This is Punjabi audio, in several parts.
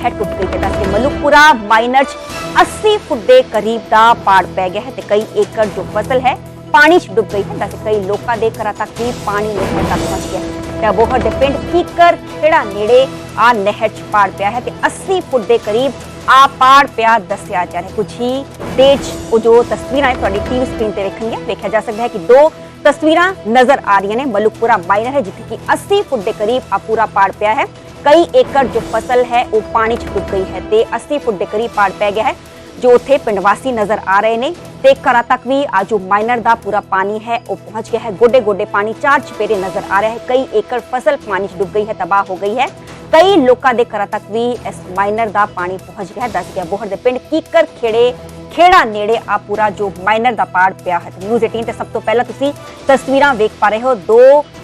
ਨਹਿਰ ਟੁੱਟ ਗਈ ਹੈ ਦੱਸਦੇ ਮਲੂਕਪੁਰਾ ਮਾਈਨਰ 'ਚ 80 ਫੁੱਟ ਦੇ ਕਰੀਬ ਦਾ ਪਾੜ ਪੈ ਗਿਆ ਹੈ ਤੇ ਕਈ ਏਕੜ ਜੋ ਫਸਲ ਹੈ ਪਾਣੀ 'ਚ ਡੁੱਬ ਗਈ ਹੈ ਦੱਸ ਕਈ ਲੋਕਾਂ ਦੇ ਘਰਾਂ ਤੱਕ ਵੀ ਪਾਣੀ ਨਹਿਰ ਤੱਕ ਪਹੁੰਚ ਗਿਆ ਹੈ ਤੇ ਅਬੋਹਰ ਦੇ ਪਿੰਡ ਕੀਕਰ ਖੇੜਾ ਨੇੜੇ ਆ ਨਹਿਰ 'ਚ ਪਾੜ ਪਿਆ ਹੈ ਤੇ 80 ਫੁੱਟ ਦੇ ਕਰੀਬ ਆ ਪਾੜ ਪਿਆ ਦੱਸਿਆ ਜਾ ਰਿਹਾ ਹੈ। ਕੁਝ ਹੀ ਤੇਜ ਉਹ ਜੋ ਤਸਵੀਰਾਂ ਹੈ ਤੁਹਾਡੀ ਟੀਵੀ ਸਕਰੀਨ ਤੇ ਵੇਖਣਗੀਆਂ ਵੇਖਿਆ ਜਾ ਸਕਦਾ ਹੈ ਕਿ ਦੋ ਤਸਵੀਰਾਂ ਨਜ਼ਰ ਆ ਰਹੀਆਂ ਨੇ ਮਲੂਕਪੁਰਾ ਮਾਈਨਰ ਹੈ ਜਿੱਥੇ ਕਿ 80 ਫੁੱਟ ਦੇ ਕਰੀਬ ਆ ਪੂਰਾ ਪਾੜ ਪਿਆ ਹੈ ਕਈ ਏਕੜ ਜੋ ਫਸਲ ਹੈ, ਉਹ ਪਾਣੀ 'ਚ ਡੁੱਬ ਗਈ ਹੈ ਤੇ 80 ਫੁੱਟ ਦੇ ਕਰੀਬ ਪਾੜ ਪੈ ਗਿਆ ਹੈ, ਜੋ ਉੱਥੇ ਪਿੰਡ ਵਾਸੀ ਨਜ਼ਰ ਆ ਰਹੇ ਨੇ ਤੇ ਘਰਾਂ ਤੱਕ ਵੀ ਆ ਜੋ ਮਾਈਨਰ ਦਾ ਪੂਰਾ ਪਾਣੀ ਹੈ, ਉਹ ਪਹੁੰਚ ਗਿਆ ਹੈ। ਗੋਡੇ ਗੋਡੇ ਪਾਣੀ ਚਾਰ ਚਪੇਰੇ ਨਜ਼ਰ ਆ ਰਿਹਾ ਹੈ। ਕਈ ਏਕੜ ਫਸਲ ਪਾਣੀ 'ਚ ਡੁੱਬ ਗਈ ਹੈ, ਤਬਾਹ ਹੋ ਗਈ ਹੈ। ਕਈ ਲੋਕਾਂ ਦੇ ਘਰਾਂ ਤੱਕ ਵੀ ਇਸ ਮਾਈਨਰ ਦਾ ਪਾਣੀ ਪਹੁੰਚ ਗਿਆ ਹੈ। ਦੱਸ ਗਿਆ ਬੋਹਰ ਦੇ ਪਿੰਡ ਕੀਕਰ ਖੇੜੇ ਖੇੜਾ ਨੇੜੇ ਆ ਪੂਰਾ ਜੋ ਮਾਈਨਰ ਦਾ ਪਾੜ ਪਿਆ ਹੈ। ਨਿਊਜ਼ 18 ਤੇ ਸਭ ਤੋਂ ਪਹਿਲਾਂ ਤੁਸੀਂ ਤਸਵੀਰਾਂ ਵੇਖ ਪਾ ਰਹੇ ਹੋ। ਦੋ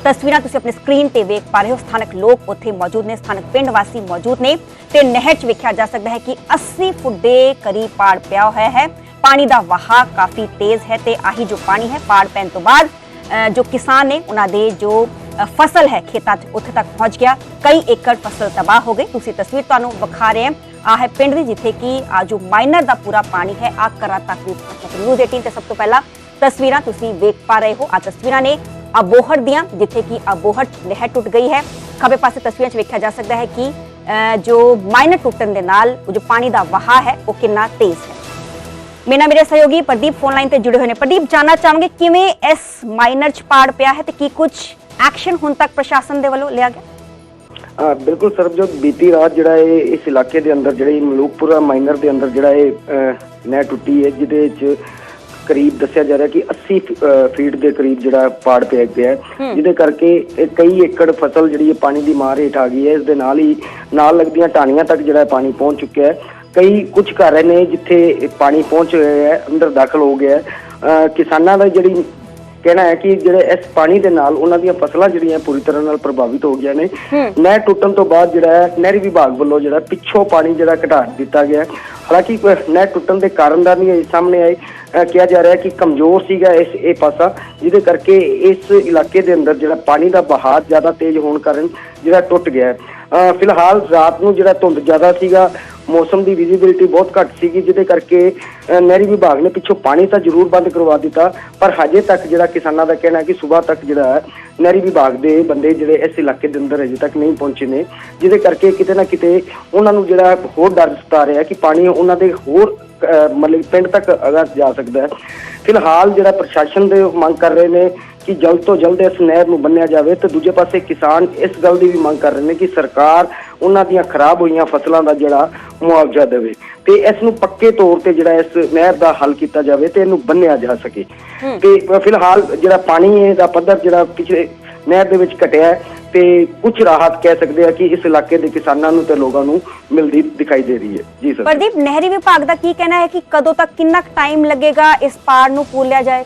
ਤਸਵੀਰਾਂ ਤੁਸੀਂ ਆਪਣੀ ਸਕਰੀਨ ਤੇ ਵੇਖ ਪਾ ਰਹੇ ਹੋ। ਸਥਾਨਕ ਲੋਕ ਉੱਥੇ ਮੌਜੂਦ ਨੇ ਸਥਾਨਕ ਪਿੰਡ ਵਾਸੀ ਮੌਜੂਦ ਨੇ ਤੇ ਨਹਿਰ 'ਚ ਵੇਖਿਆ ਜਾ ਸਕਦਾ ਹੈ ਕਿ 80 ਫੁੱਟ ਦੇ ਕਰੀਬ ਪਾੜ ਪਿਆ ਹੋਇਆ ਹੈ। ਪਾਣੀ ਦਾ ਵਹਾਅ ਕਾਫੀ ਤੇਜ਼ ਹੈ ਤੇ ਆਹੀ ਜੋ ਪਾਣੀ ਹੈ ਪਾੜ ਪੈਣ ਤੋਂ ਬਾਅਦ ਅ, ਜੋ ਕਿਸਾਨ ਨੇ ਉਹਨਾਂ ਦੇ ਜੋ ਫਸਲ ਹੈ ਖੇਤਾਂ 'ਚ। ਉੱਥੇ ਤੱਕ ਪਹੁੰਚ ਗਿਆ। ਕਈ ਏਕੜ ਫਸਲ ਤਬਾਹ ਹੋ ਗਈ। ਤੁਸੀਂ ਤਸਵੀਰ ਤੁਹਾਨੂੰ ਵਿਖਾ ਰਹੇ ਹਾਂ। ਆ ਹੈ ਪਿੰਡ ਦੀ ਜਿੱਥੇ ਕਿ ਆ ਜੋ ਮਾਈਨਰ ਦਾ ਪੂਰਾ ਪਾਣੀ ਹੈ ਆ ਘਰਾਂ ਤੱਕ ਨਿਊਜ਼ 18 ਤੇ ਸਭ ਤੋਂ ਪਹਿਲਾਂ ਤਸਵੀਰਾਂ ਤੁਸੀਂ ਵੇਖ ਪਾ ਰਹੇ ਹੋ। ਆ ਤਸਵੀਰਾਂ ਨੇ ਅਬੋਹਰ ਦੀਆਂ ਜਿੱਥੇ ਕਿ ਅਬੋਹਰ ਨਹਿਰ ਟੁੱਟ ਗਈ ਹੈ। ਖੱਬੇ ਪਾਸੇ ਤਸਵੀਰਾਂ 'ਚ ਵੇਖਿਆ ਜਾ ਸਕਦਾ ਹੈ ਕਿ ਅ, ਜੋ ਮਾਈਨਰ ਟੁੱਟਣ ਦੇ ਨਾਲ ਜੋ ਪਾਣੀ ਦਾ ਵਹਾ ਹੈ ਉਹ ਕਿੰਨਾ ਤੇਜ਼ ਹੈ। ਮੇਰੇ ਨਾਲ ਮੇਰੇ ਸਹਿਯੋਗੀ ਪ੍ਰਦੀਪ ਫੋਨ ਲਾਈਨ ਤੇ ਜੁੜੇ ਹੋਏ ਨੇ। ਪ੍ਰਦੀਪ ਜਾਨਣਾ ਚਾਹਾਂਗੇ ਕਿਵੇਂ ਇਸ ਮਾਈਨਰ 'ਚ ਪਾੜ ਪਿਆ ਹੈ ਤੇ ਕੀ ਕੁਝ ਐਕਸ਼ਨ ਹੁਣ ਤੱਕ ਪ੍ਰਸ਼ਾਸਨ ਦੇ ਵੱਲੋਂ ਲਿਆ ਗਿਆ? ਬਿਲਕੁਲ ਸਰਬਜੋਤ ਬੀਤੀ ਰਾਤ ਜਿਹੜਾ ਇਹ ਇਸ ਇਲਾਕੇ ਦੇ ਅੰਦਰ ਜਿਹੜੇ ਮਲੂਕਪੁਰਾ ਮਾਈਨਰ ਦੇ ਅੰਦਰ ਜਿਹੜਾ ਇਹ ਨਹਿਰ ਟੁੱਟੀ ਹੈ ਜਿਹਦੇ ਵਿੱਚ ਕਰੀਬ ਦੱਸਿਆ ਜਾ ਰਿਹਾ ਕਿ 80 ਫ- ਅਹ, ਫੀਟ ਦੇ ਕਰੀਬ ਜਿਹੜਾ ਪਾੜ ਪਿਆ ਗਿਆ ਜਿਹਦੇ ਕਰਕੇ ਇਹ ਕਈ ਏਕੜ ਫਸਲ ਜਿਹੜੀ ਹੈ ਪਾਣੀ ਦੀ ਮਾਰ ਹੇਠ ਆ ਗਈ ਹੈ। ਇਸ ਦੇ ਨਾਲ ਹੀ ਨਾਲ ਲੱਗਦੀਆਂ ਢਾਣੀਆਂ ਤੱਕ ਜਿਹੜਾ ਪਾਣੀ ਪਹੁੰਚ ਚੁੱਕਿਆ ਹੈ। ਕਈ ਕੁਝ ਘਰ ਨੇ ਜਿੱਥੇ ਪਾਣੀ ਪਹੁੰਚ ਗਿਆ ਹੈ ਅੰਦਰ ਦਾਖਲ ਹੋ ਗਿਆ ਹੈ। ਕਿਸਾਨਾਂ ਦਾ ਜਿਹੜੀ ਕਹਿਣਾ ਹੈ ਕਿ ਜਿਹੜੇ ਇਸ ਪਾਣੀ ਦੇ ਨਾਲ ਉਹਨਾਂ ਦੀਆਂ ਫਸਲਾਂ ਜਿਹੜੀਆਂ ਪੂਰੀ ਤਰ੍ਹਾਂ ਨਾਲ ਪ੍ਰਭਾਵਿਤ ਹੋ ਗਈਆਂ ਨੇ। ਨਹਿਰ ਟੁੱਟਣ ਤੋਂ ਬਾਅਦ ਜਿਹੜਾ ਹੈ ਨਹਿਰੀ ਵਿਭਾਗ ਵੱਲੋਂ ਜਿਹੜਾ ਪਿੱਛੋਂ ਪਾਣੀ ਜਿਹੜਾ ਘਟਾ ਦਿੱਤਾ ਗਿਆ। ਹਾਲਾਂਕਿ ਨਹਿਰ ਟੁੱਟਣ ਦੇ ਕਾਰਨ ਦਾ ਨਹੀਂ ਸਾਹਮਣੇ ਆਏ। ਅਹ, ਕਿਹਾ ਜਾ ਰਿਹਾ ਹੈ ਕਿ ਕਮਜ਼ੋਰ ਸੀਗਾ ਇਸ ਇਹ ਪਾਸਾ ਜਿਹਦੇ ਕਰਕੇ ਇਸ ਇਲਾਕੇ ਦੇ ਅੰਦਰ ਜਿਹੜਾ ਪਾਣੀ ਦਾ ਬਹਾਅ ਜ਼ਿਆਦਾ ਤੇਜ਼ ਹੋਣ ਕਾਰਨ ਜਿਹੜਾ ਟੁੱਟ ਗਿਆ ਫਿਲਹਾਲ ਰਾਤ ਨੂੰ ਜਿਹੜਾ ਧੁੰਦ ਜ਼ਿਆਦਾ ਸੀਗਾ ਮੌਸਮ ਦੀ ਵਿਜ਼ਿਬਿਲਟੀ ਬਹੁਤ ਘੱਟ ਸੀਗੀ, ਜਿਹਦੇ ਕਰਕੇ ਨਹਿਰੀ ਵਿਭਾਗ ਨੇ ਪਿੱਛੋਂ ਪਾਣੀ ਤਾਂ ਜ਼ਰੂਰ ਬੰਦ ਕਰਵਾ ਦਿੱਤਾ, ਪਰ ਹਜੇ ਤੱਕ ਜਿਹੜਾ ਕਿਸਾਨਾਂ ਦਾ ਕਹਿਣਾ ਕਿ ਸਵੇਰ ਤੱਕ ਜਿਹੜਾ ਹੈ, ਨਹਿਰੀ ਵਿਭਾਗ ਦੇ ਬੰਦੇ ਜਿਹੜੇ ਇਸ ਇਲਾਕੇ ਦੇ ਅੰਦਰ ਅਜੇ ਤੱਕ ਨਹੀਂ ਪਹੁੰਚੇ ਨੇ, ਜਿਹਦੇ ਕਰਕੇ ਕਿਤੇ ਨਾ ਕਿਤੇ ਉਹਨਾਂ ਨੂੰ ਜਿਹੜਾ ਹੋਰ ਡਰ ਸਤਾ ਰਿਹਾ ਕਿ ਪਾਣੀ ਉਹਨਾਂ ਦੇ ਹੋਰ ਮਤਲਬ ਪਿੰਡ ਤੱਕ ਅਗਰ ਜਾ ਸਕਦਾ ਹੈ। ਫਿਲਹਾਲ ਜਿਹੜਾ ਪ੍ਰਸ਼ਾਸਨ ਦੇ ਮੰਗ ਕਰ ਰਹੇ ਨੇ ਕਿ ਜਲਦ ਤੋਂ ਜਲਦ ਇਸ ਨਹਿਰ ਨੂੰ ਬੰਨਿਆ ਜਾਵੇ, ਤੇ ਦੂਜੇ ਪਾਸੇ ਕਿਸਾਨ ਇਸ ਗੱਲ ਦੀ ਵੀ ਮੰਗ ਕਰ ਰਹੇ ਨੇ ਕਿ ਸਰਕਾਰ ਉਹਨਾਂ ਦੀਆਂ ਖਰਾਬ ਹੋਈਆਂ ਫਸਲਾਂ ਦਾ ਜਿਹੜਾ ਮੁਆਵਜ਼ਾ ਦੇਵੇ ਤੇ ਇਸ ਨੂੰ ਪੱਕੇ ਤੌਰ ਤੇ ਜਿਹੜਾ ਇਸ ਨਹਿਰ ਦਾ ਹੱਲ ਕੀਤਾ ਜਾਵੇ ਤੇ ਇਹਨੂੰ ਬੰਨਿਆ ਜਾ ਸਕੇ। ਤੇ ਫਿਲਹਾਲ ਜਿਹੜਾ ਪਾਣੀ ਹੈ ਦਾ ਪੱਧਰ ਜਿਹੜਾ ਪਿਛਲੇ ਨਹਿਰ ਦੇ ਵਿੱਚ ਘਟਿਆ ਤੇ ਕੁਝ ਰਾਹਤ ਕਹਿ ਸਕਦੇ ਆ ਕਿ ਇਸ ਇਲਾਕੇ ਦੇ ਕਿਸਾਨਾਂ ਨੂੰ ਤੇ ਲੋਕਾਂ ਨੂੰ ਮਿਲਦੀ ਦਿਖਾਈ ਦੇ ਰਹੀ ਹੈ। ਜੀ ਸਰ। ਪ੍ਰਦੀਪ ਨਹਿਰੀ ਵਿਭਾਗ ਦਾ ਕੀ ਕਹਿਣਾ ਹੈ ਕਿ ਕਦੋਂ ਤੱਕ ਕਿੰਨਾ ਟਾਈਮ ਲੱਗੇਗਾ ਇਸ ਪਾੜ ਨੂੰ ਪੂਰ ਲਿਆ ਜਾਏ?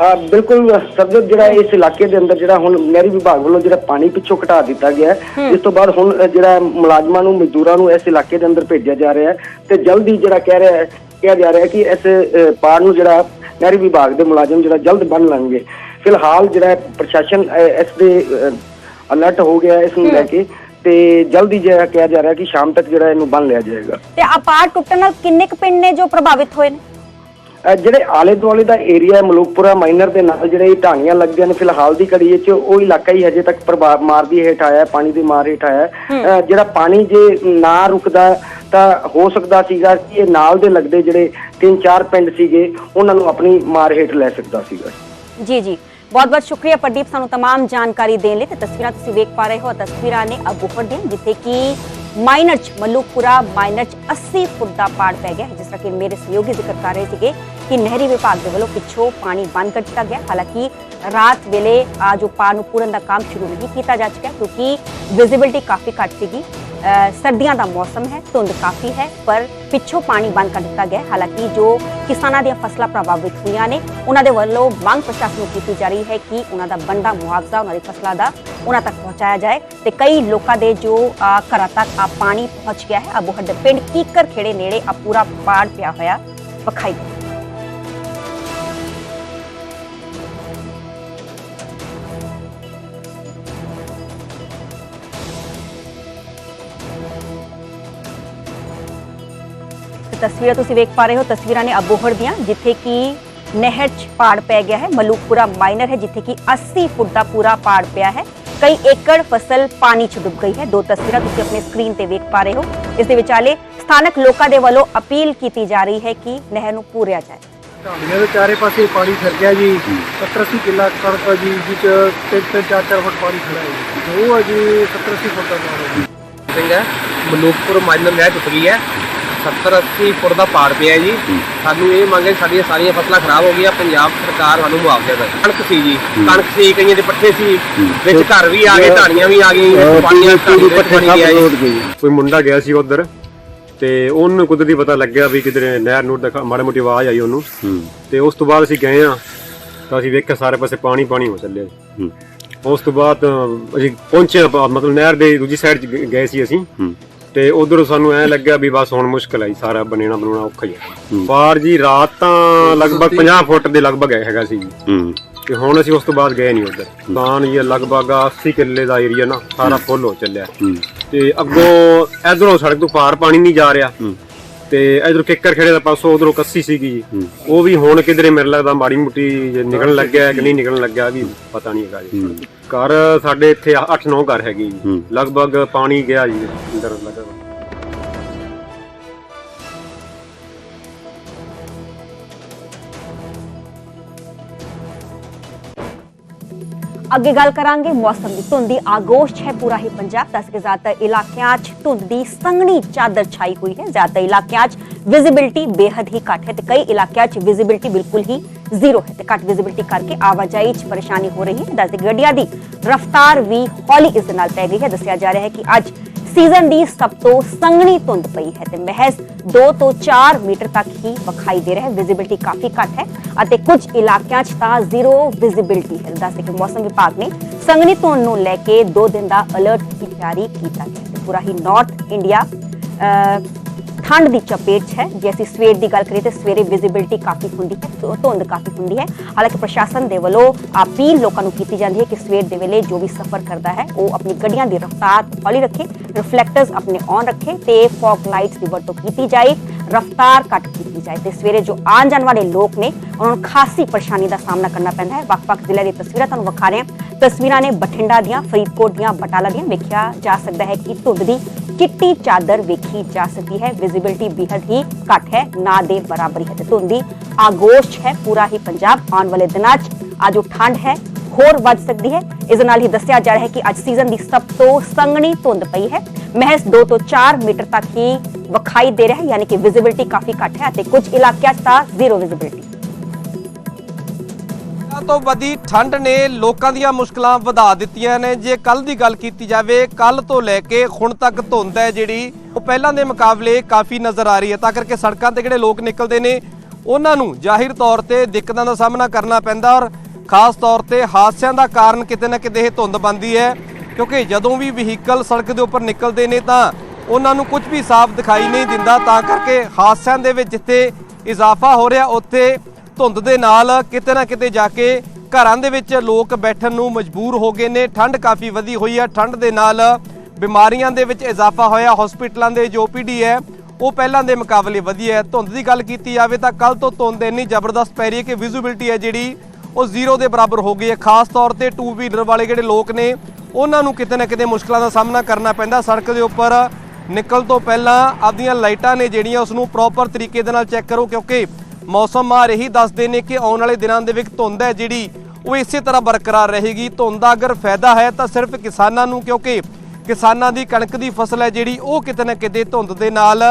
ਬਿਲਕੁਲ ਸਬਜਤ ਜਿਹੜਾ ਇਸ ਇਲਾਕੇ ਦੇ ਅੰਦਰ ਜਿਹੜਾ ਹੁਣ ਨਹਿਰੀ ਵਿਭਾਗ ਵੱਲੋਂ ਜਿਹੜਾ ਪਾਣੀ ਪਿੱਛੋਂ ਘਟਾ ਦਿੱਤਾ ਗਿਆ ਹੈ ਇਸ ਤੋਂ ਬਾਅਦ ਹੁਣ ਜਿਹੜਾ ਮੁਲਾਜ਼ਮਾਂ ਨੂੰ ਮਜ਼ਦੂਰਾਂ ਨੂੰ ਇਸ ਇਲਾਕੇ ਦੇ ਅੰਦਰ ਭੇਜਿਆ ਜਾ ਰਿਹਾ ਹੈ ਤੇ ਜਲਦੀ ਜਿਹੜਾ ਕਹਿ ਰਿਹਾ ਹੈ ਕਿਹਾ ਜਾ ਰਿਹਾ ਹੈ ਕਿ ਇਸ ਪਾੜ ਨੂੰ ਜਿਹੜਾ ਨਹਿਰੀ ਵਿਭਾਗ ਦੇ ਮੁਲਾਜ਼ਮ ਜਿਹੜਾ ਜਲਦ ਬੰਨ ਲੈਣਗੇ। ਫਿਲਹਾਲ ਜਿਹੜਾ ਪ੍ਰਸ਼ਾਸਨ ਇਸ ਦੇ ਅਲਰਟ ਹੋ ਗਿਆ ਇਸ ਨੂੰ ਲੈ ਕੇ ਤੇ ਜਲਦੀ ਜਿਹੜਾ ਕਿਹਾ ਜਾ ਰਿਹਾ ਕਿ ਸ਼ਾਮ ਤੱਕ ਜਿਹੜਾ ਇਹਨੂੰ ਬੰਨ ਲਿਆ ਜਾਏਗਾ। ਤੇ ਆ ਪਾੜ ਟੁੱਟਣ ਨਾਲ ਕਿੰਨੇ ਕੁ ਪਿੰਡ ਨੇ ਜੋ ਪ੍ਰਭਾਵਿਤ ਹੋਏ ਨੇ? ਜਿਹੜੇ ਆਲੇ ਦੁਆਲੇ ਦਾ ਏਰੀਆ ਹੈ ਮਲੂਕਪੁਰਾ ਮਾਈਨਰ ਦੇ ਨਾਲ ਜਿਹੜੇ ਇਹ ਢਾਣੀਆਂ ਲੱਗਦੀਆਂ ਨੇ ਫਿਲਹਾਲ ਦੀ ਘੜੀ ਵਿੱਚ ਉਹ ਇਲਾਕਾ ਹੀ ਹਜੇ ਤੱਕ ਪ੍ਰਭਾਵ ਮਾਰ ਦੀ ਹੇਠ ਆਇਆ ਹੈ, ਪਾਣੀ ਦੀ ਮਾਰ ਹੇਠ ਆਇਆ ਹੈ। ਅਹ ਜਿਹੜਾ ਪਾਣੀ ਜੇ ਨਾ ਰੁਕਦਾ ਤਾਂ ਹੋ ਸਕਦਾ ਸੀਗਾ ਕਿ ਇਹ ਨਾਲ ਦੇ ਲੱਗਦੇ ਜਿਹੜੇ ਤਿੰਨ ਚਾਰ ਪਿੰਡ ਸੀਗੇ ਉਹਨਾਂ ਨੂੰ ਆਪਣੀ ਮਾਰ ਹੇਠ ਲੈ ਸਕਦਾ ਸੀਗਾ ਜੀ ਜੀ ਬਹੁਤ ਬਹੁਤ ਸ਼ੁਕਰੀਆ ਪ੍ਰਦੀਪ ਸਾਨੂੰ तमाम ਜਾਣਕਾਰੀ ਦੇਣ ਲਈ ਤੇ ਤਸਵੀਰਾਂ ਤੁਸੀਂ ਵੇਖ ਪਾ ਰਹੇ ਹੋ ਤਸਵੀਰਾਂ ਨੇ ਅਬੂਹਰ ਦੀਆਂ ਜਿੱਥੇ ਕਿ ਮਾਈਨਰ ਚ ਮਲੂਕਪੁਰਾ ਮਾਈਨਰ ਚ 80 ਫੁੱਟ ਦਾ ਪਾੜ ਪੈ ਗਿਆ, ਜਿਸ ਤਰ੍ਹਾਂ ਕਿ ਮੇਰੇ ਸਹਿਯੋਗੀ ਜ਼ਿਕਰ ਕਰ ਰਹੇ ਸੀਗੇ ਕਿ ਨਹਿਰੀ ਵਿਭਾਗ ਦੇ ਵੱਲੋਂ ਪਿੱਛੋਂ ਪਾਣੀ ਬੰਦ ਕਰ ਦਿੱਤਾ ਗਿਆ। ਹਾਲਾਂਕਿ ਰਾਤ ਵੇਲੇ ਆ ਜੋ ਪਾੜ ਨੂੰ ਪੂਰਨ ਦਾ ਕੰਮ ਸ਼ੁਰੂ ਨਹੀਂ ਕੀਤਾ ਜਾ ਚੁੱਕਾ ਕਿਉਂਕਿ ਵਿਜ਼ਿਬਿਲਟੀ ਕਾਫੀ ਘੱਟ ਸੀਗੀ। ਸਰਦੀਆਂ ਦਾ ਮੌਸਮ ਹੈ, ਧੁੰਦ ਕਾਫੀ ਹੈ, ਪਰ ਪਿੱਛੋਂ ਪਾਣੀ ਬੰਦ ਕਰ ਦਿੱਤਾ ਗਿਆ ਹਾਲਾਂਕਿ ਜੋ ਕਿਸਾਨਾਂ ਦੀਆਂ ਫਸਲਾਂ ਪ੍ਰਭਾਵਿਤ ਹੋਈਆਂ ਨੇ, ਉਹਨਾਂ ਦੇ ਵੱਲੋਂ ਮੰਗ ਪ੍ਰਸ਼ਾਸਨ ਨੂੰ ਕੀਤੀ ਜਾ ਰਹੀ ਹੈ ਕਿ ਉਹਨਾਂ ਦਾ ਬੰਦਾ ਮੁਆਵਜ਼ਾ ਉਹਨਾਂ ਦੀ ਫਸਲਾਂ ਦਾ ਉਹਨਾਂ ਤੱਕ ਪਹੁੰਚਾਇਆ ਜਾਏ ਤੇ ਕਈ ਲੋਕਾਂ ਦੇ ਜੋ ਘਰਾਂ ਤੱਕ ਆ ਪਾਣੀ ਪਹੁੰਚ ਗਿਆ ਹੈ। ਅਬੂਹਰ ਦੇ ਪਿੰਡ ਕੀਕਰ ਖੇੜੇ ਨੇੜੇ ਆ ਪੂਰਾ ਪਾੜ ਪਿਆ ਹੋਇਆ, ਵਿਖਾਈ ਦੇ ਤਸਵੀਰਾਂ ਤੁਸੀਂ ਵੇਖ ਪਾ ਰਹੇ ਹੋ ਤਸਵੀਰਾਂ ਨੇ ਅਬੋਹਰ ਦੀਆਂ ਜਿੱਥੇ ਕਿ ਨਹਿਰ 'ਚ ਪਾੜ ਪੈ ਗਿਆ ਹੈ। ਮਲੂਕਪੁਰਾ ਮਾਈਨਰ ਹੈ ਜਿੱਥੇ ਕਿ 80 ਫੁੱਟ ਦਾ ਪੂਰਾ ਪਾੜ ਪਿਆ ਹੈ। ਕਈ ਏਕੜ ਫਸਲ ਪਾਣੀ 'ਚ ਡੁੱਬ ਗਈ ਹੈ। ਦੋ ਤਸਵੀਰਾਂ ਤੁਸੀਂ ਆਪਣੇ ਸਕਰੀਨ ਤੇ ਵੇਖ ਪਾ ਰਹੇ ਹੋ। ਇਸ ਦੇ ਵਿਚਾਲੇ ਸਥਾਨਕ ਲੋਕਾਂ ਦੇ ਵੱਲੋਂ ਅਪੀਲ ਕੀਤੀ ਜਾ ਰਹੀ ਹੈ ਕਿ ਨਹਿਰ ਨੂੰ ਪੂਰਿਆ ਜਾਏ। ਢਾਣੀਆਂ ਦੇ ਚਾਰੇ ਪਾਸੇ ਪਾਣੀ ਫਿਰ ਗਿਆ ਜੀ। 70 80 ਕਿੱਲਾ ਕਣਕ ਜੀ ਜਿਸ ਤਿੰਨ ਤਿੰਨ ਚਾਰ ਚਾਰ ਫੁੱਟ ਪਾਣੀ ਖੜਾ ਹੈ ਜੀ। ਜੋ ਹੈ ਜੀ 70 80 ਫੁੱਟ ਦਾ। ਪਾਣੀ ਸਿੰਘ ਹੈ ਮਲੂਕਪੁਰ ਮਾਈਨਰ ਨਹਿਰ ਟੁੱਟ ਗਈ ਹੈ। 70 80 ਫੁੱਟ ਦਾ ਪਾੜ ਪਿਆ ਜੀ। ਸਾਨੂੰ ਇਹ ਮੰਗ ਸਾਡੀਆਂ ਸਾਰੀਆਂ ਫਸਲਾਂ ਖਰਾਬ ਹੋ ਗਈਆਂ ਪੰਜਾਬ ਸਰਕਾਰ ਸਾਨੂੰ ਮੁਆਵਜ਼ਾ ਦੇ ਕਣਕ ਸੀ ਜੀ। ਕਣਕ ਸੀ ਕਈਆਂ ਦੇ ਪੱਠੇ ਸੀ। ਵਿੱਚ ਘਰ ਵੀ ਆ ਗਏ ਢਾਣੀਆਂ ਵੀ ਆ ਗਈਆਂ ਪਾਣੀਆਂ ਦੇ ਗਿਆ ਜੀ। ਕੋਈ ਮੁੰਡਾ ਗਿਆ ਸੀ ਉਧਰ ਤੇ ਉਹਨੂੰ ਕੁਦਰਤੀ ਪਤਾ ਲੱਗਿਆ ਵੀ ਕਿਧਰੇ ਨਹਿਰ ਨੂੰ ਦਿਖਾ ਮਾੜੀ ਮੋਟੀ ਆਵਾਜ਼ ਆਈ ਉਹਨੂੰ। ਤੇ ਉਸ ਤੋਂ ਬਾਅਦ ਅਸੀਂ ਗਏ ਆ ਤਾਂ ਅਸੀਂ ਵੇਖਿਆ ਸਾਰੇ ਪਾਸੇ ਪਾਣੀ ਪਾਣੀ ਹੋ ਚੱਲਿਆ ਉਸ ਤੋਂ ਬਾਅਦ ਅਸੀਂ ਪਹੁੰਚੇ ਮਤਲਬ ਨਹਿਰ ਦੇ ਦੂਜੀ ਸਾਈਡ ਗਏ ਸੀ ਅਸੀਂ। ਤੇ ਉਧਰ ਸਾਨੂੰ ਐ ਲੱਗਿਆ ਵੀ ਬਸ ਹੁਣ ਮੁਸ਼ਕਲ ਆਈ ਸਾਰਾ ਬਣੇਣਾ ਬਣਾਉਣਾ ਔਖਾ ਹੀ ਹੈ। ਬਾਹਰ ਜੀ ਰਾਤ ਤਾਂ ਲਗਭਗ 50 ਫੁੱਟ ਦੇ ਲਗਭਗ ਹੈਗਾ ਸੀ ਜੀ। ਤੇ ਹੁਣ ਅਸੀਂ ਉਸ ਤੋਂ ਬਾਅਦ ਗਏ ਨਹੀਂ ਉਧਰ। ਤਾਂ ਇਹ ਲਗਭਗ 80 ਕਿੱਲੇ ਦਾ ਏਰੀਆ ਨਾ ਸਾਰਾ ਫੁੱਲ ਹੋ ਚੱਲਿਆ। ਤੇ ਅੱਗੋਂ ਇਧਰੋਂ ਸੜਕ ਤੋਂ ਪਾਰ ਪਾਣੀ ਨਹੀਂ ਜਾ ਰਿਹਾ। ਤੇ ਇਧਰੋਂ ਕਿੱਕਰ ਖੇੜੇ ਦਾ ਪਾਸੋਂ ਉਧਰੋਂ ਕੱਸੀ ਸੀਗੀ ਜੀ। ਉਹ ਵੀ ਹੁਣ ਕਿਧਰੇ ਮੇਰੇ ਲੱਗਦਾ ਮਾੜੀ ਮੁੱਟੀ ਜੇ ਨਿਕਲਣ ਲੱਗਿਆ ਕਿ ਨਹੀਂ ਨਿਕਲਣ ਲੱਗਿਆ ਵੀ ਪਤਾ ਨਹੀਂ ਹੈਗਾ ਜੀ। ਘਰ ਸਾਡੇ ਇੱਥੇ 8-9 ਘਰ ਹੈਗੇ ਜੀ। ਲਗਭਗ ਪਾਣੀ ਗਿਆ ਜੀ ਅੰਦਰ ਲਗਭਗ ਅੱਗੇ ਗੱਲ ਕਰਾਂਗੇ ਮੌਸਮ ਦੀ। ਧੁੰਦ ਦੀ ਆਗੋਸ਼ ਹੈ ਪੂਰਾ ਹੀ ਪੰਜਾਬ ਦੱਸ ਕੇ ਜ਼ਿਆਦਾਤਰ ਇਲਾਕਿਆਂ 'ਚ ਧੁੰਦ ਦੀ ਸੰਘਣੀ ਚਾਦਰ ਛਾਈ ਹੋਈ ਹੈ। ਜ਼ਿਆਦਾਤਰ ਇਲਾਕਿਆਂ 'ਚ ਵਿਜ਼ਿਬਿਲਟੀ ਬੇਹੱਦ ਹੀ ਘੱਟ ਹੈ ਤੇ ਕਈ ਇਲਾਕਿਆਂ 'ਚ ਵਿਜ਼ਿਬਿਲਟੀ ਬਿਲਕੁਲ ਹੀ ਜ਼ੀਰੋ ਹੈ ਤੇ ਘੱਟ ਵਿਜ਼ਿਬਿਲਟੀ ਕਰਕੇ ਆਵਾਜਾਈ 'ਚ ਪਰੇਸ਼ਾਨੀ ਹੋ ਰਹੀ ਹੈ। ਦੱਸ ਦੇ ਗੱਡੀਆਂ ਦੀ ਰਫ਼ਤਾਰ ਵੀ ਹੌਲੀ ਇਸ ਦੇ ਨਾਲ ਪੈ ਗਈ ਹੈ। ਦੱਸਿਆ ਜਾ ਰਿਹਾ ਹੈ ਕਿ ਅੱਜ ਸੀਜ਼ਨ ਦੀ ਸਭ ਤੋਂ ਸੰਘਣੀ ਧੁੰਦ ਪਈ ਹੈ ਤੇ ਮਹਿਜ਼ 2 ਤੋਂ 4 ਮੀਟਰ ਤੱਕ ਹੀ ਵਿਖਾਈ ਦੇ ਰਿਹਾ ਹੈ। ਵਿਜ਼ਿਬਿਲਟੀ ਕਾਫੀ ਘੱਟ ਹੈ ਅਤੇ ਕੁਝ ਇਲਾਕਿਆਂ 'ਚ ਤਾਂ ਜ਼ੀਰੋ ਵਿਜ਼ਿਬਿਲਟੀ ਹੈ। ਦੱਸਦੇ ਕਿ ਮੌਸਮ ਵਿਭਾਗ ਨੇ ਸੰਘਣੀ ਧੁੰਦ ਨੂੰ ਲੈ ਕੇ 2 ਦਿਨ ਦਾ ਅਲਰਟ ਜਾਰੀ ਕੀਤਾ ਹੈ। ਪੂਰਾ ਹੀ ਨਾਰਥ ਇੰਡੀਆ ਠੰਡ ਦੀ ਚਪੇਟ 'ਚ ਹੈ। ਜੇ ਅਸੀਂ ਸਵੇਰ ਦੀ ਗੱਲ ਕਰੀਏ ਤੇ ਸਵੇਰੇ ਵਿਜ਼ਿਬਿਲਟੀ ਕਾਫੀ ਹੁੰਦੀ ਹੈ ਧੁੰਦ ਕਾਫੀ ਹੁੰਦੀ ਹੈ। ਹਾਲਾਂਕਿ ਪ੍ਰਸ਼ਾਸਨ ਦੇ ਵੱਲੋਂ ਅਪੀਲ ਲੋਕਾਂ ਨੂੰ ਕੀਤੀ ਜਾਂਦੀ ਹੈ ਕਿ ਸਵੇਰ ਦੇ ਵੇਲੇ ਜੋ ਵੀ ਸਫ਼ਰ ਕਰਦਾ ਹੈ, ਉਹ ਆਪਣੀ ਗੱਡੀਆਂ ਦੀ ਰਫ਼ਤਾਰ ਹੌਲੀ ਰੱਖੇ ਰਿਫਲੈਕਟਰਸ ਆਪਣੇ ਔਨ ਰੱਖੇ ਤੇ ਫੌਗ ਲਾਈਟਸ ਦੀ ਵਰਤੋਂ ਕੀਤੀ ਜਾਏ, ਰਫ਼ਤਾਰ ਘੱਟ ਕੀਤੀ ਜਾਏ ਤੇ ਸਵੇਰੇ ਜੋ ਆਉਣ ਜਾਣ ਵਾਲੇ ਲੋਕ ਨੇ, ਉਹਨਾਂ ਨੂੰ ਖਾਸੀ ਪਰੇਸ਼ਾਨੀ ਦਾ ਸਾਹਮਣਾ ਕਰਨਾ ਪੈਂਦਾ ਹੈ। ਵੱਖ-ਵੱਖ ਜ਼ਿਲ੍ਹਿਆਂ ਦੀ ਤਸਵੀਰਾਂ ਤੁਹਾਨੂੰ ਵਿਖਾ ਰਹੇ ਹਾਂ। ਤਸਵੀਰਾਂ ਨੇ ਬਠਿੰਡਾ ਦੀਆਂ, ਫਰੀਦਕੋਟ ਦੀਆਂ, ਬਟਾਲਾ ਦੀਆਂ। ਵੇਖਿਆ ਜਾ ਸਕਦਾ ਹੈ ਕਿ ਧੁੰਦ ਦੀ ਚਿੱਟੀ ਚਾਦਰ ਵੇਖੀ ਜਾ ਸਕਦੀ ਹੈ। ਵਿਜ਼ਿਬਿਲਟੀ ਬੇहद ਹੀ ਘੱਟ ਹੈ। ਨਾ ਦੇ ਬਰਾਬਰੀ ਹੈ। ਤੇ ਧੁੰਦ ਦੀ ਆਗੋਸ਼ ਹੈ। ਪੂਰਾ ਹੀ ਪੰਜਾਬ ਆਉਣ ਵਾਲੇ ਦਿਨਾਂ 'ਚ ਅੱਜ ਜੋ ਠੰਡ ਹੈ। ਹੋਰ ਵੱਧ ਸਕਦੀ ਹੈ। ਇਸ ਨਾਲ ਹੀ ਦੱਸਿਆ ਜਾ ਰਿਹਾ ਹੈ ਕਿ ਅੱਜ ਸੀਜ਼ਨ ਦੀ ਸਭ ਤੋਂ ਸੰਘਣੀ ਧੁੰਦ ਪਈ ਹੈ। ਮਹਿਜ਼ 2 ਤੋਂ 4 ਮੀਟਰ ਤੱਕ ਹੀ ਵਿਖਾਈ ਦੇ ਰਿਹਾ ਹੈ। ਯਾਨੀ ਕਿ ਵਿਜ਼ਿਬਿਲਟੀ ਕਾਫੀ ਘੱਟ ਹੈ ਅਤੇ ਕੁਝ ਇਲਾਕਿਆਂ 'ਚ ਤਾਂ ਜ਼ੀਰੋ ਵਿਜ਼ਿਬਿਲਟੀ ਮੁਸ਼ਕਲਾਂ ਤੋਂ ਵਧੀ ਠੰਡ ਨੇ ਲੋਕਾਂ ਦੀਆਂ ਮੁਸ਼ਕਲਾਂ ਵਧਾ ਦਿੱਤੀਆਂ ਨੇ। ਜੇ ਕੱਲ ਦੀ ਗੱਲ ਕੀਤੀ ਜਾਵੇ ਕੱਲ ਤੋਂ ਲੈ ਕੇ ਹੁਣ ਤੱਕ ਧੁੰਦ ਹੈ ਜਿਹੜੀ, ਉਹ ਪਹਿਲਾਂ ਦੇ ਮੁਕਾਬਲੇ ਕਾਫੀ ਨਜ਼ਰ ਆ ਰਹੀ ਹੈ। ਤਾਂ ਕਰਕੇ ਸੜਕਾਂ ਤੇ ਜਿਹੜੇ ਲੋਕ ਨਿਕਲਦੇ ਨੇ, ਉਹਨਾਂ ਨੂੰ ਜ਼ਾਹਿਰ ਤੌਰ ਤੇ ਦਿੱਕਤਾਂ ਦਾ ਸਾਹਮਣਾ ਕਰਨਾ ਪੈਂਦਾ ਔਰ ਖਾਸ ਤੌਰ ਤੇ ਹਾਦਸਿਆਂ ਦਾ ਕਾਰਨ ਕਿਤੇ ਨਾ ਕਿਤੇ ਇਹ ਧੁੰਦ ਬੰਦੀ ਹੈ। ਕਿਉਂਕਿ ਜਦੋਂ ਵੀ ਵਹੀਕਲ ਸੜਕ ਦੇ ਉੱਪਰ ਨਿਕਲਦੇ ਨੇ ਤਾਂ ਉਹਨਾਂ ਨੂੰ ਕੁਝ ਵੀ ਸਾਫ਼ ਦਿਖਾਈ ਨਹੀਂ ਦਿੰਦਾ। ਤਾਂ ਕਰਕੇ ਹਾਦਸਿਆਂ ਦੇ ਵਿੱਚ ਜਿੱਥੇ ਇਜ਼ਾਫਾ ਹੋ ਰਿਹਾ। ਉੱਥੇ ਧੁੰਦ ਦੇ ਨਾਲ ਕਿਤੇ ਨਾ ਕਿਤੇ ਜਾ ਕੇ ਘਰਾਂ ਦੇ ਵਿੱਚ ਲੋਕ ਬੈਠਣ ਨੂੰ ਮਜਬੂਰ ਹੋ ਗਏ ਨੇ। ਠੰਡ ਕਾਫੀ ਵਧੀ ਹੋਈ ਹੈ। ਠੰਡ ਦੇ ਨਾਲ ਬਿਮਾਰੀਆਂ ਦੇ ਵਿੱਚ ਇਜ਼ਾਫਾ ਹੋਇਆ। ਹਸਪੀਟਲਾਂ ਦੇ ਜੋ ਪੀਡੀ ਹੈ, ਉਹ ਪਹਿਲਾਂ ਦੇ ਮੁਕਾਬਲੇ ਵਧੀਆ ਹੈ। ਧੁੰਦ ਦੀ ਗੱਲ ਕੀਤੀ ਜਾਵੇ ਤਾਂ ਕੱਲ ਤੋਂ ਧੁੰਦ ਇੰਨੀ ਜ਼ਬਰਦਸਤ ਪੈ ਰਹੀ ਹੈ ਕਿ ਵਿਜ਼ੂਬਿਲਟੀ ਹੈ ਜਿਹੜੀ, ਉਹ ਜ਼ੀਰੋ ਦੇ ਬਰਾਬਰ ਹੋ ਗਈ ਹੈ। ਖਾਸ ਤੌਰ ਤੇ ਟੂ ਵੀਲਰ ਵਾਲੇ ਜਿਹੜੇ ਲੋਕ ਨੇ, ਉਹਨਾਂ ਨੂੰ ਕਿਤੇ ਨਾ ਕਿਤੇ ਮੁਸ਼ਕਲਾਂ ਦਾ ਸਾਹਮਣਾ ਕਰਨਾ ਪੈਂਦਾ। ਸੜਕ ਦੇ ਉੱਪਰ ਨਿਕਲ ਤੋਂ ਪਹਿਲਾਂ ਆਪਦੀਆਂ ਲਾਈਟਾਂ ਨੇ ਜਿਹੜੀਆਂ ਉਸ ਨੂੰ ਪ੍ਰੋਪਰ ਤਰੀਕੇ ਦੇ ਨਾਲ ਚੈੱਕ ਕਰੋ ਕਿਉਂਕਿ ਮੌਸਮ ਮਾਰ ਇਹੀ ਦੱਸਦੇ ਨੇ ਕਿ ਆਉਣ ਵਾਲੇ ਦਿਨਾਂ ਦੇ ਵਿੱਚ ਧੁੰਦ ਹੈ ਜਿਹੜੀ, ਉਹ ਇਸੇ ਤਰ੍ਹਾਂ ਬਰਕਰਾਰ ਰਹੇਗੀ। ਧੁੰਦ ਦਾ ਅਗਰ ਫਾਇਦਾ ਹੈ ਤਾਂ ਸਿਰਫ ਕਿਸਾਨਾਂ ਨੂੰ, ਕਿਉਂਕਿ ਕਿਸਾਨਾਂ ਦੀ ਕਣਕ ਦੀ ਫਸਲ ਹੈ ਜਿਹੜੀ, ਉਹ ਕਿਤੇ ਨਾ ਕਿਤੇ ਧੁੰਦ ਦੇ ਨਾਲ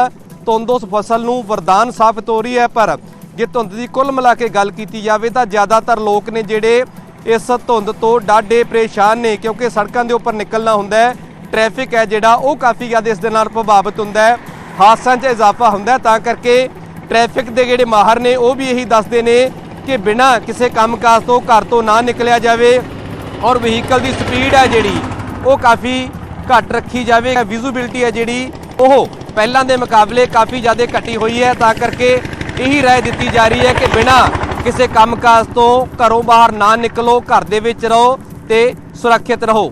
ਧੁੰਦ ਉਸ ਫਸਲ ਨੂੰ ਵਰਦਾਨ ਸਾਬਤ ਹੋ ਰਹੀ ਹੈ। ਪਰ ਜੇ ਧੁੰਦ ਦੀ ਕੁੱਲ ਮਿਲਾ ਕੇ ਗੱਲ ਕੀਤੀ ਜਾਵੇ ਤਾਂ ਜ਼ਿਆਦਾਤਰ ਲੋਕ ਨੇ ਜਿਹੜੇ ਇਸ ਧੁੰਦ ਤੋਂ ਡਾਢੇ ਪਰੇਸ਼ਾਨ ਨੇ, ਕਿਉਂਕਿ ਸੜਕਾਂ ਦੇ ਉੱਪਰ ਨਿਕਲਣਾ ਹੁੰਦਾ ਹੈ, ਟ੍ਰੈਫਿਕ ਹੈ ਜਿਹੜਾ, ਉਹ ਕਾਫੀ ਜ਼ਿਆਦਾ ਇਸ ਦੇ ਨਾਲ ਪ੍ਰਭਾਵਿਤ ਹੁੰਦਾ ਹੈ। ਹਾਦਸਿਆਂ 'ਚ ਇਜ਼ਾਫਾ ਹੁੰਦਾ ਤਾਂ ਕਰਕੇ ਟ੍ਰੈਫਿਕ ਦੇ ਜਿਹੜੇ ਮਾਹਰ ਨੇ, ਉਹ ਵੀ ਇਹੀ ਦੱਸਦੇ ਨੇ ਕਿ ਬਿਨਾਂ ਕਿਸੇ ਕੰਮਕਾਜ ਤੋਂ ਘਰ ਤੋਂ ਨਾ ਨਿਕਲਿਆ ਜਾਵੇ ਔਰ ਵਹੀਕਲ ਦੀ ਸਪੀਡ ਹੈ ਜਿਹੜੀ, ਉਹ ਕਾਫੀ ਘੱਟ ਰੱਖੀ ਜਾਵੇ। ਵਿਜ਼ੂਬਿਲਟੀ ਹੈ ਜਿਹੜੀ, ਉਹ ਪਹਿਲਾਂ ਦੇ ਮੁਕਾਬਲੇ ਕਾਫੀ ਜ਼ਿਆਦਾ ਘਟੀ ਹੋਈ ਹੈ। ਤਾਂ ਕਰਕੇ ਇਹੀ ਰਾਏ ਦਿੱਤੀ ਜਾ ਰਹੀ ਹੈ ਕਿ ਬਿਨਾਂ ਕਿਸੇ ਕੰਮਕਾਜ ਤੋਂ ਘਰੋਂ ਬਾਹਰ ਨਾ ਨਿਕਲੋ, ਘਰ ਦੇ ਵਿੱਚ ਰਹੋ ਤੇ ਸੁਰੱਖਿਅਤ ਰਹੋ।